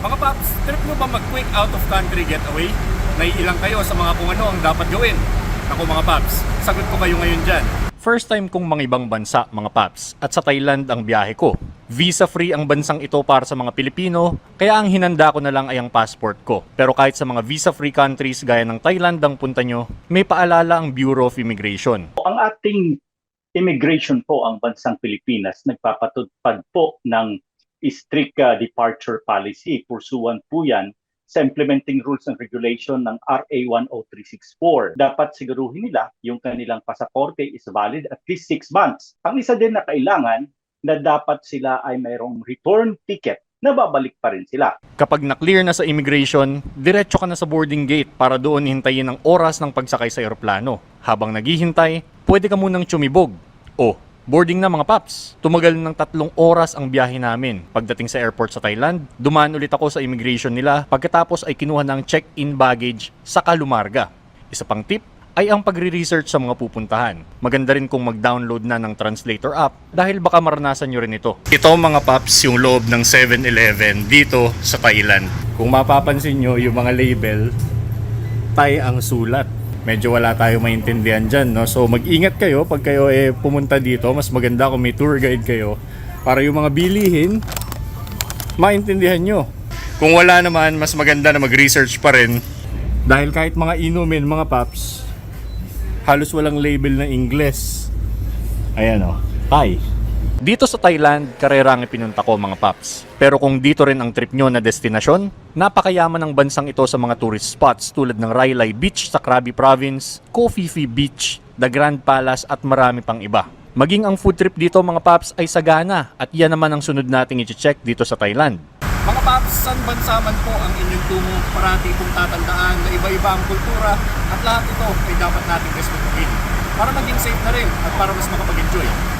Mga paps, trip nyo ba mag-quick out of country getaway? Naiilang kayo sa mga kung ano ang dapat gawin? Ako mga paps, sagot ko kayo ngayon dyan. First time kong mga ibang bansa, mga paps, at sa Thailand ang biyahe ko. Visa-free ang bansang ito para sa mga Pilipino, kaya ang hinanda ko na lang ay ang passport ko. Pero kahit sa mga visa-free countries gaya ng Thailand ang punta nyo, may paalala ang Bureau of Immigration. Ang ating immigration po, ang bansang Pilipinas, nagpapatupad po ng strict uh, departure policy. Pursuant po yan sa implementing rules and regulation ng RA 10364. Dapat siguruhin nila yung kanilang pasaporte is valid at least 6 months. Ang isa din na kailangan na dapat sila ay mayroong return ticket na babalik pa rin sila. Kapag na-clear na sa immigration, diretso ka na sa boarding gate para doon hintayin ang oras ng pagsakay sa eroplano. Habang naghihintay, pwede ka munang tsumibog. O, boarding na mga paps. Tumagal ng tatlong oras ang biyahe namin. Pagdating sa airport sa Thailand, dumaan ulit ako sa immigration nila pagkatapos ay kinuha ng check-in baggage sa Kalumarga. Isa pang tip, ay ang pagre-research sa mga pupuntahan. Maganda rin kung mag-download na ng translator app dahil baka maranasan nyo rin ito. Ito mga paps yung loob ng 7-Eleven dito sa Thailand. Kung mapapansin nyo yung mga label, Thai ang sulat. Medyo wala tayo maintindihan dyan, no? So mag-ingat kayo pag kayo eh pumunta dito. Mas maganda kung may tour guide kayo para yung mga bilihin, maintindihan nyo. Kung wala naman, mas maganda na mag-research pa rin. Dahil kahit mga inumin, mga paps, halos walang label na Ingles. Ayan o, Thai. Dito sa Thailand, karera ang ipinunta ko mga paps. Pero kung dito rin ang trip nyo na destinasyon, napakayaman ng bansang ito sa mga tourist spots tulad ng Railay Beach sa Krabi Province, Koh Phi Phi Beach, The Grand Palace at marami pang iba. Maging ang food trip dito mga paps ay sagana at yan naman ang sunod nating i-check dito sa Thailand. Mga paps, saan bansa man po ang inyong tungo, parati pong tatandaan na iba-iba ang kultura at lahat ito ay dapat nating respetuhin para maging safe na rin at para mas makapag-enjoy.